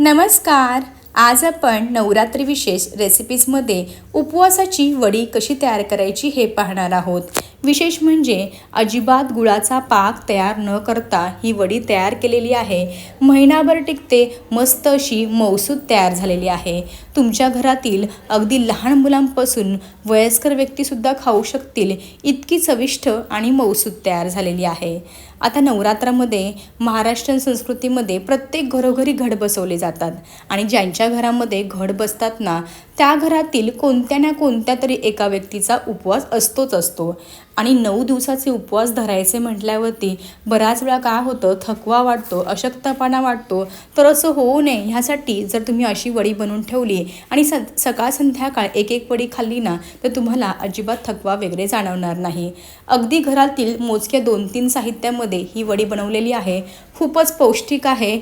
नमस्कार. आज आपण नवरात्री विशेष रेसिपीजमध्ये उपवासाची वडी कशी तयार करायची हे पाहणार आहोत. विशेष म्हणजे अजिबात गुळाचा पाक तयार न करता ही वडी तयार केलेली आहे. महिनाभर टिकते मस्त अशी मौसूद तयार झालेली आहे. तुमच्या घरातील अगदी लहान मुलांपासून वयस्कर व्यक्तीसुद्धा खाऊ शकतील इतकी चविष्ट आणि मौसूद तयार झालेली आहे. आता नवरात्रामध्ये महाराष्ट्रीयन संस्कृतीमध्ये प्रत्येक घरोघरी घड बसवले जातात आणि ज्यांच्या घरामध्ये घड बसतात ना त्या घरातील कोणत्या ना कोणत्या तरी एका व्यक्तीचा उपवास असतोच असतो. आणि नऊ दिवसाचे उपवास धरायचे म्हटल्यावरती बराच वेळा काय होतं? थकवा वाटतो अशक्तपणा वाटतो. तर असं होऊ नये. ह्यासाठी जर तुम्ही अशी वडी बनवून ठेवली आणि स सकाळ संध्याकाळ एक एक वडी खाल्ली ना तर तुम्हाला अजिबात थकवा वगैरे जाणवणार नाही. अगदी घरातील मोजक्या दोन तीन साहित्यामध्ये ही वडी बनवलेली आहे. खूपच पौष्टिक आहे.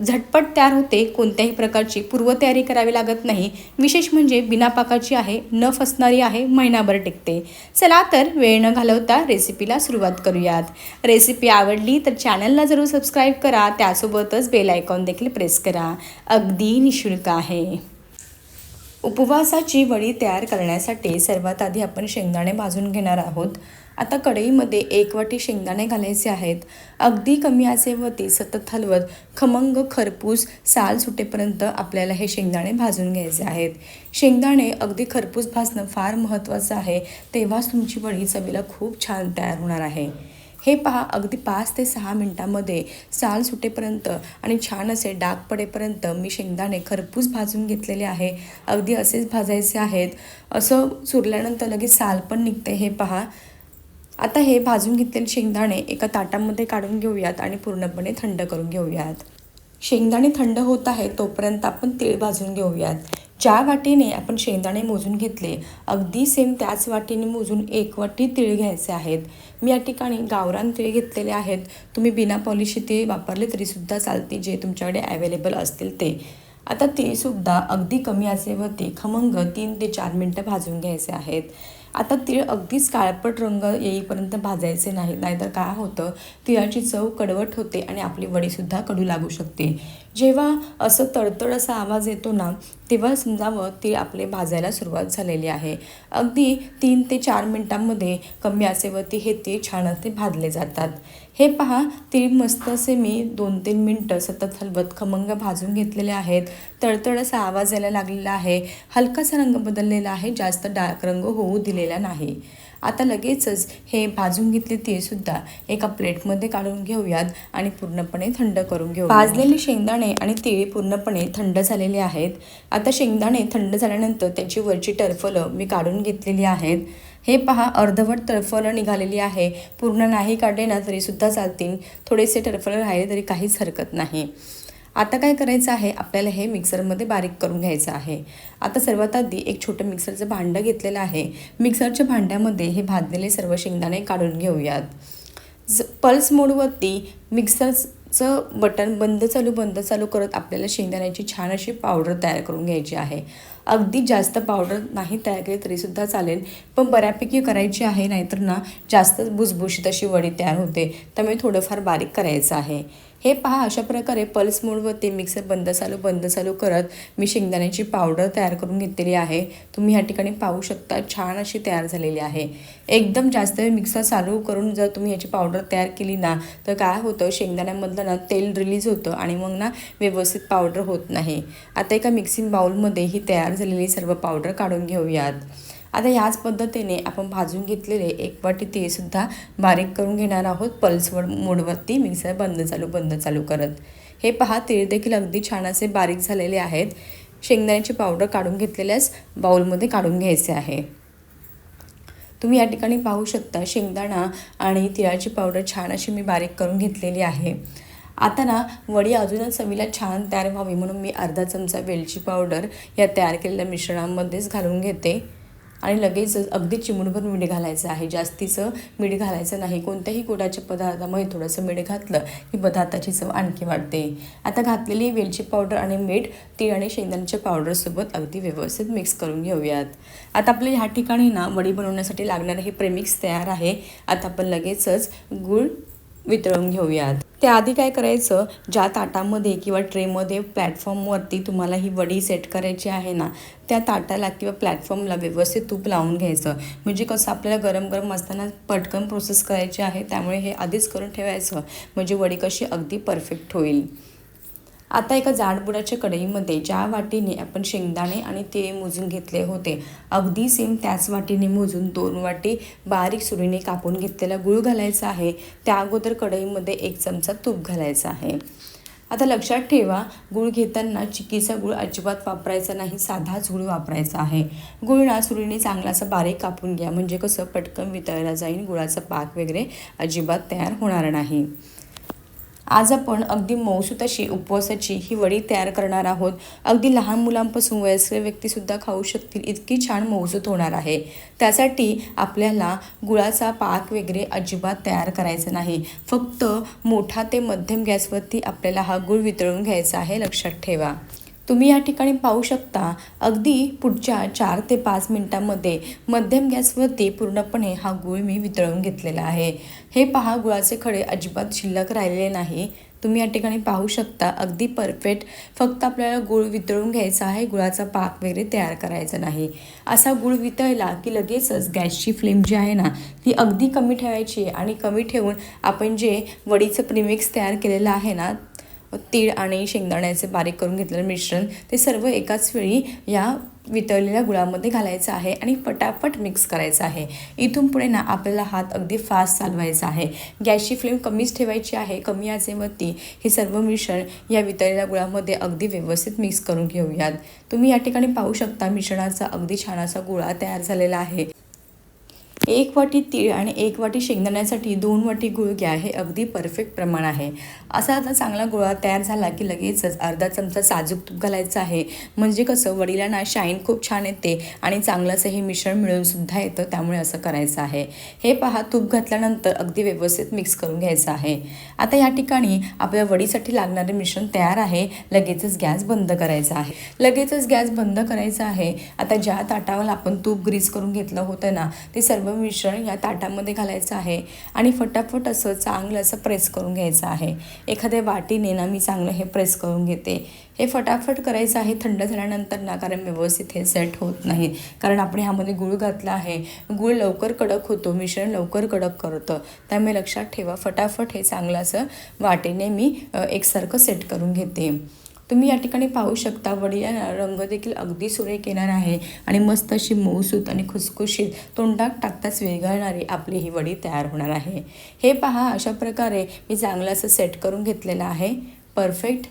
झटपट तयार होते कोणत्याही प्रकारची पूर्वतयारी करावी लागत नाही. विशेष म्हणजे बिना पाकाची आहे न फसणारी आहे महिनाभर टिकते. चला तर वेळ न घालवता रेसिपीला सुरुवात करूयात. रेसिपी आवडली तर चॅनलला जरूर सबस्क्राईब करा त्यासोबतच बेल आयकॉन देखील प्रेस करा. अगदी निशुल्क आहे. उपवासाची वडी तयार करण्यासाठी सर्वात आधी आपण शेंगदाणे भाजून घेणार आहोत. आता कढईमध्ये एक वाटी शेंगदाणे घालायचे आहेत. अगदी कमी आचेवरती सतत हलवत खमंग खरपूस साल सुटेपर्यंत आपल्याला हे शेंगदाणे भाजून घ्यायचे आहेत. शेंगदाणे अगदी खरपूस भाजणं फार महत्त्वाचं आहे तेव्हाच तुमची वडी चवीला खूप छान तयार होणार आहे. हे पहा अगदी पाच ते सहा मिनटामध्ये साल सुटेपर्यंत आणि छान असे डाग पडेपर्यंत मी शेंगदाणे खरपूस भाजून घेतलेले आहे. अगदी असेच भाजायचे आहेत. असं चुरल्यानंतर लगेच साल पण निघते. हे पहा आता हे भाजून घेतलेले शेंगदाणे एका ताटामध्ये काढून घेऊयात आणि पूर्णपणे थंड करून घेऊयात. शेंगदाणे थंड होत आहे तोपर्यंत आपण तीळ भाजून घेऊयात. ज्या वाटीने आपण शेंगदाणे मोजून घेतले अगदी सेम त्याच वाटीने मोजून एक वाटी तीळ घ्यायचे आहेत. मी या ठिकाणी गावरान तीळ घेतलेले आहेत. तुम्ही बिना पॉलिशी तीळ वापरले तरीसुद्धा चालते जे तुमच्याकडे अवेलेबल असतील ते. आता तीळसुद्धा अगदी कमी आचेवरती खमंग तीन ते चार मिनटं भाजून घ्यायचे आहेत. आता तीळ अगदीच काळपट रंग येईपर्यंत भाजायचे नाही नाहीतर काय होतं? तिळाची चव कडवट होते आणि आपली वडीसुद्धा कडू लागू शकते. जेव्हा असं तडतड असा आवाज येतो ना तेव्हा समजावं तीळ आपले भाजायला सुरुवात झालेली आहे. अगदी तीन ते चार मिनटांमध्ये कमी असेवरती हे तीळ छान असे भाजले जातात. हे पहा ते मस्त असे मी दोन तीन मिनटं सतत हलवत खमंग भाजून घेतलेले आहेत. तळतळ असा आवाज यायला लागलेला आहे. हलकासा रंग बदललेला आहे जास्त डार्क रंग होऊ दिलेला नाही. आता लगेचच हे भाजून घेतले तीळसुद्धा एका प्लेटमध्ये काढून घेऊयात आणि पूर्णपणे थंड करून घेऊ भाजलेले शेंगदाणे आणि तिळ पूर्णपणे थंड झालेले आहेत. आता शेंगदाणे थंड झाल्यानंतर त्याची वरची टरफलं मी काढून घेतलेली आहेत. हे पहा अर्धवट टरफलं निघालेली आहे. पूर्ण नाही काढले ना तरीसुद्धा चालतील. थोडेसे टरफलं राहिले तरी काहीच हरकत नाही. आता काय करायचं आहे? आपल्याला हे मिक्सरमध्ये बारीक करून घ्यायचं आहे. आता सर्वात आधी एक छोटं मिक्सरचं भांडं घेतलेलं आहे. मिक्सरच्या भांड्यामध्ये हे भाजलेले सर्व शेंगदाणे काढून घेऊयात. ज पल्स मोडवरती मिक्सर चं बटन बंद चालू बंद चालू करत आपल्याला शेंगदाण्याची छान अशी पावडर तयार करून घ्यायची आहे. अगदी जास्त पावडर नाही तयार केली तरीसुद्धा चालेल पण बऱ्यापैकी करायची आहे नाहीतर ना जास्त भुसभुशीत अशी वडी तयार होते त्यामुळे थोडंफार बारीक करायचं आहे. हे पहा अशा प्रकारे पल्स मोडवरती मिक्सर बंद चालू बंद चालू करत मी शेंगदाण्याची पावडर तयार करून घेतलेली आहे. तुम्ही ह्या ठिकाणी पाहू शकता छान अशी तयार झालेली आहे. एकदम जास्त वेळ मिक्सर चालू करून जर तुम्ही याची पावडर तयार केली ना तर काय होतं शेंगदाण्यामधलं ना तेल रिलीज होतं आणि मग ना व्यवस्थित पावडर होत नाही. आता एका मिक्सिंग बाउलमध्ये ही तयार झालेली सर्व पावडर काढून घेऊयात. आता ह्याच पद्धतीने आपण भाजून घेतलेले एक वाटी तेसुद्धा बारीक करून घेणार आहोत. पल्सवर मोडवरती मिक्सर बंद चालू बंद चालू करत. हे पहा तीळ देखील अगदी छान असे बारीक झालेले आहेत. शेंगदाण्याची पावडर काढून घेतलेल्याच बाऊलमध्ये काढून घ्यायचे आहे. तुम्ही या ठिकाणी पाहू शकता शेंगदाणा आणि तिळाची पावडर छान अशी मी बारीक करून घेतलेली आहे. आता ना वडी अजूनच चवीला छान तयार व्हावी म्हणून मी अर्धा चमचा वेलची पावडर या तयार केलेल्या मिश्रणामध्येच घालून घेते. आणि लगेच अगदी चिमूणभर मीठ घालायचं आहे. जास्तीचं मीठ घालायचं नाही. कोणत्याही गोडाच्या पदार्थामध्ये थोडंसं मीठ घातलं की पदार्थाची चव आणखी वाढते. आता घातलेली वेलची पावडर आणि मीठ तीळ आणि शेंगदाण्याच्या पावडरसोबत अगदी व्यवस्थित मिक्स करून घेऊयात. आता आपल्या ह्या ठिकाणी ना वडी बनवण्यासाठी लागणारं हे प्रेमिक्स तयार आहे. आता आपण लगेचच गूळ वितळून घेऊयात. त्याआधी काय करायचं ज्या ताटामध्ये किंवा ट्रेमध्ये प्लॅटफॉर्मवरती तुम्हाला ही वडी सेट करायची आहे ना त्या ताटाला किंवा प्लॅटफॉर्मला व्यवस्थित तूप लावून घ्यायचं. म्हणजे कसं आपल्याला गरम गरम असताना पटकन प्रोसेस करायची आहे त्यामुळे हे आधीच करून ठेवायचं. म्हणजे वडी कशी अगदी परफेक्ट होईल. आता एका जाडबुडाच्या कढईमध्ये ज्या वाटीने आपण शेंगदाणे आणि ते मोजून घेतले होते अगदी सेम त्याच वाटीने मोजून दोन वाटी बारीक सुरीने कापून घेतलेला गूळ घालायचा आहे. त्या अगोदर कढईमध्ये एक चमचा तूप घालायचा आहे. आता लक्षात ठेवा गूळ घेताना चिकीचा गूळ अजिबात वापरायचा नाही साधाच गूळ वापरायचा आहे. गूळ ना सुरीने चांगलासा बारीक कापून घ्या म्हणजे कसं पटकन वितळला जाईल गुळाचा पाक वगैरे अजिबात तयार होणार नाही. आज आपण अगदी मौसूत अशी उपवासाची ही वडी तयार करणार आहोत. अगदी लहान मुलांपासून वयस्कर व्यक्तीसुद्धा खाऊ शकतील इतकी छान मऊसूत होणार आहे. त्यासाठी आपल्याला गुळाचा पाक वगैरे अजिबात तयार करायचा नाही. फक्त मोठा ते मध्यम गॅसवरती आपल्याला हा गुळ वितळून घ्यायचा आहे लक्षात ठेवा. तुम्ही या ठिकाणी पाहू शकता अगदी पुढच्या चार ते पाच मिनटामध्ये मध्यम गॅसवरती पूर्णपणे हा गूळ मी वितळून घेतलेला आहे. हे पहा गुळाचे खडे अजिबात शिल्लक राहिलेले नाही. तुम्ही या ठिकाणी पाहू शकता अगदी परफेक्ट. फक्त आपल्याला गूळ वितळून घ्यायचा आहे गुळाचा पाक वगैरे तयार करायचा नाही. असा गूळ वितळला की लगेचच गॅसची फ्लेम जी आहे ना ती अगदी कमी ठेवायची आणि कमी ठेवून आपण जे वडीचं प्रिमिक्स तयार केलेलं आहे ना तीळ आणि शेंगदाण्याचे बारीक करून घेतलेलं मिश्रण ते सर्व एकाच वेळी या वितळलेल्या गुळामध्ये घालायचं आहे आणि पटापट मिक्स करायचं आहे. इथून पुढे ना आपल्याला हात अगदी फास्ट चालवायचा आहे. गॅसची फ्लेम कमीच ठेवायची आहे. कमी आचेवरती हे सर्व मिश्रण या वितळलेल्या गुळामध्ये अगदी व्यवस्थित मिक्स करून घेऊयात. तुम्ही या ठिकाणी पाहू शकता मिश्रणाचा अगदी छान असा गुळा तयार झालेला आहे. एक वाटी तीळ आणि एक वाटी शेंगदाण्यासाठी दोन वाटी गुळ घ्या हे अगदी परफेक्ट प्रमाण आहे. असा आता चांगला गोळा तयार झाला की लगेचच अर्धा चमचा साजूक तूप घालायचं आहे. म्हणजे कसं वडिलांना शाईन खूप छान येते आणि चांगलंसं हे मिश्रण मिळूनसुद्धा येतं त्यामुळे असं करायचं आहे. हे पहा तूप घातल्यानंतर अगदी व्यवस्थित मिक्स करून घ्यायचं आहे. आता या ठिकाणी आपल्या वडीसाठी लागणारे मिश्रण तयार आहे. लगेचच गॅस बंद करायचा आहे. लगेचच गॅस बंद करायचा आहे. आता ज्या ताटावर आपण तूप ग्रीस करून घेतलं होतं ना ते सर्व मिश्रण या ताटामध्ये घालायचं आहे आणि फटाफट असं चांगलं असं प्रेस करून घ्यायचं आहे. एखाद्या वाटीने ना मी चांगलं हे प्रेस करून घेते. हे फटाफट करायचं आहे थंड झाल्यानंतर ना कारण व्यवस्थित हे सेट होत नाही. कारण आपण ह्यामध्ये गुळ घातला आहे. गुळ लवकर कडक होतो मिश्रण लवकर कडक करतं. त्यामुळे लक्षात ठेवा फटाफट हे चांगलं असं वाटेने मी एकसारखं सेट करून घेते. तुम्ही या ठिकाणी पाहू शकता वडीला रंग देखील अगदी सुरेख येणार आहे. आणि मस्त अशी मऊसूत आणि खुसखुशीत तोंडात टाकताच विरघळणारी आपली ही वडी तयार होणार आहे. हे पहा अशा प्रकारे मी चांगलं असं सेट करून घेतलेलं आहे. परफेक्ट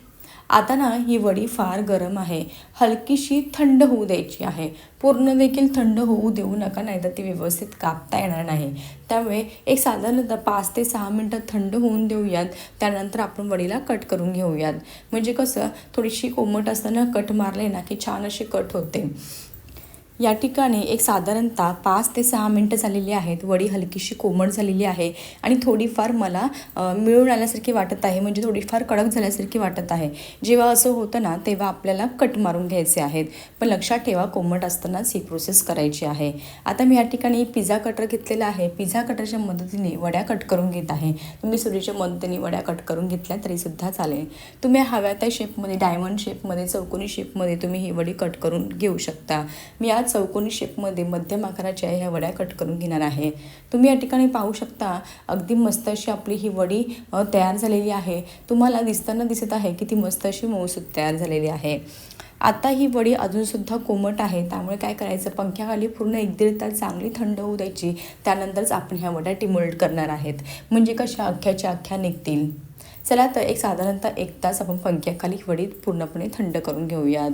आता ना ही वडी फार गरम आहे. हलकीशी थंड होऊ द्यायची आहे. पूर्ण देखील थंड होऊ देऊ नका नाही तर ती व्यवस्थित कापता येणार नाही. त्यामुळे एक साधारणतः पाच ते सहा मिनटं थंड होऊन देऊयात. त्यानंतर आपण वडीला कट करून घेऊयात. म्हणजे कसं थोडीशी कोमट असताना कट मारले ना की छान अशी कट होते. या ठिकाणी एक साधारणतः पाच ते सहा मिनटं झालेली आहेत. वडी हलकीशी कोमट झालेली आहे आणि थोडीफार मला मिळून आल्यासारखी वाटत आहे. म्हणजे थोडीफार कडक झाल्यासारखी वाटत आहे. जेव्हा असं होतं ना तेव्हा आपल्याला कट मारून घ्यायचे आहेत. पण लक्षात ठेवा कोमट असतानाच ही प्रोसेस करायची आहे. आता मी या ठिकाणी पिझ्झा कटर घेतलेला आहे. पिझ्झा कटरच्या मदतीने वड्या कट करून घेत आहे. तुम्ही सुरीच्या मदतीने वड्या कट करून घेतल्या तरीसुद्धा चालेल. तुम्ही हव्या त्या शेपमध्ये डायमंड शेपमध्ये चौकोनी शेपमध्ये तुम्ही ही वडी कट करून घेऊ शकता. मी आज चौकोनी शेपमध्ये मध्यम आकाराच्या ह्या वड्या कट करून घेणार आहे. तुम्ही या ठिकाणी पाहू शकता अगदी मस्त अशी आपली ही वडी तयार झालेली आहे. तुम्हाला दिसताना दिसत आहे की ती मस्त अशी मऊसूत तयार झालेली आहे. आता ही वडी अजूनसुद्धा कोमट आहे त्यामुळे काय करायचं? पंख्याखाली पूर्ण एक दीड तास चांगली थंड होऊ द्यायची. त्यानंतरच आपण ह्या वड्या टिमोल्ट करणार आहेत. म्हणजे कशा अख्ख्याच्या अख्ख्या निघतील? चला तर एक साधारणतः एक तास आपण पंख्याखाली वडी पूर्णपणे थंड करून घेऊयात.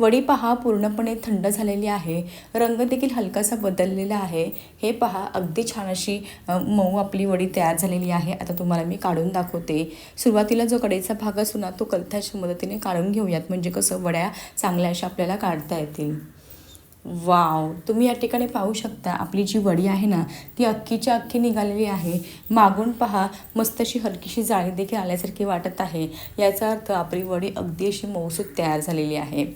वडी पहा पूर्णपणे थंड झालेली आहे. रंग देखील हलकासा बदललेला आहे. हे पहा अगदी छान अशी मऊ आपली वडी तयार झालेली आहे. आता तुम्हाला मी काढून दाखवते. सुरुवातीला जो कडेचा भाग असतो ना तो कलथ्याच्या मदतीने काढून घेऊयात. म्हणजे कसं वड्या चांगल्या अशा आपल्याला काढता येतील. वाव. तुम्ही या ठिकाणी पाहू शकता आपली जी वडी आहे ना ती अख्खीच्या अख्खी निघालेली आहे. मागून पहा मस्त अशी हलकीशी जाळी देखील आल्यासारखी वाटत आहे. याचा अर्थ आपली वडी अगदी अशी मौसूद तयार झालेली आहे.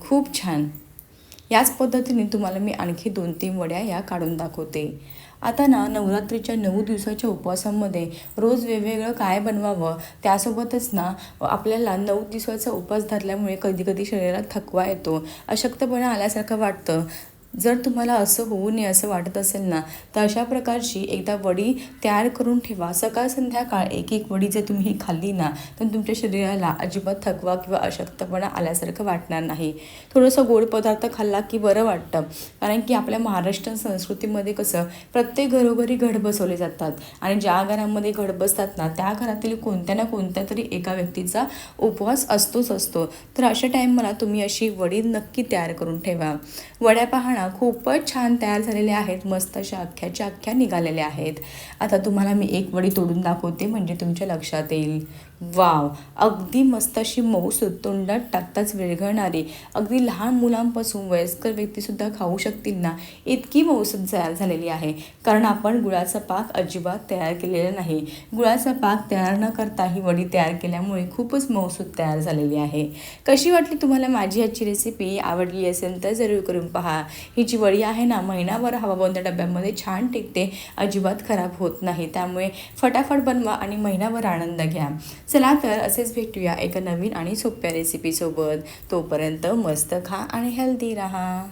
खूप छान. याच पद्धतीने तुम्हाला मी आणखी दोन तीन वड्या या काढून दाखवते. आता ना नवरात्रीच्या नऊ दिवसाच्या उपवासामध्ये रोज वेगवेगळं काय बनवावं त्यासोबतच ना आपल्याला नऊ दिवसाचा उपवास धरल्यामुळे कधी कधी शरीरात थकवा येतो अशक्तपणा आल्यासारखं वाटतं. जर तुम्हाला असं होऊ नये असं वाटत असेल ना तर अशा प्रकारची एकदा वडी तयार करून ठेवा. सकाळ संध्याकाळ एक एक वडी जर तुम्ही खाल्ली ना तर तुमच्या शरीराला अजिबात थकवा किंवा अशक्तपणा आल्यासारखं वाटणार नाही. थोडंसं गोड पदार्थ खाल्ला की बरं वाटतं. कारण की आपल्या महाराष्ट्र संस्कृतीमध्ये कसं प्रत्येक घरोघरी घड बसवले जातात. आणि ज्या घरामध्ये घड बसतात ना त्या घरातील कोणत्या ना कोणत्या तरी एका व्यक्तीचा उपवास असतोच असतो. तर अशा टाईमला तुम्ही अशी वडी नक्की तयार करून ठेवा. वड्या पाहणं खूपच छान तयार झालेल्या आहेत. मस्त अशा अख्ख्याच्या अख्ख्या निघालेल्या आहेत. आता तुम्हाला मी एक वडी तोडून दाखवते म्हणजे तुमच्या लक्षात येईल. वाव. अगदी मस्त अशी मऊसूद तोंडात टाकताच विरघळणारी अगदी लहान मुलांपासून वयस्कर व्यक्तीसुद्धा खाऊ शकतील ना इतकी मऊसूद तयार झालेली आहे. कारण आपण गुळाचा पाक अजिबात तयार केलेला नाही. गुळाचा पाक तयार न करता ही वडी तयार केल्यामुळे खूपच मऊसूद तयार झालेली आहे. कशी वाटली तुम्हाला माझी आजची रेसिपी आवडली असेल तर जरूर करून पहा. ही जी वडी आहे ना महिनाभर हवाबंद डब्यामध्ये छान टिकते. अजिबात खराब होत नाही. त्यामुळे फटाफट बनवा आणि महिनाभर आनंद घ्या. चला तर असेच भेटूया एका नवीन आणि सोप्या रेसिपीसोबत तोपर्यंत मस्त खा आणि हेल्दी राहा.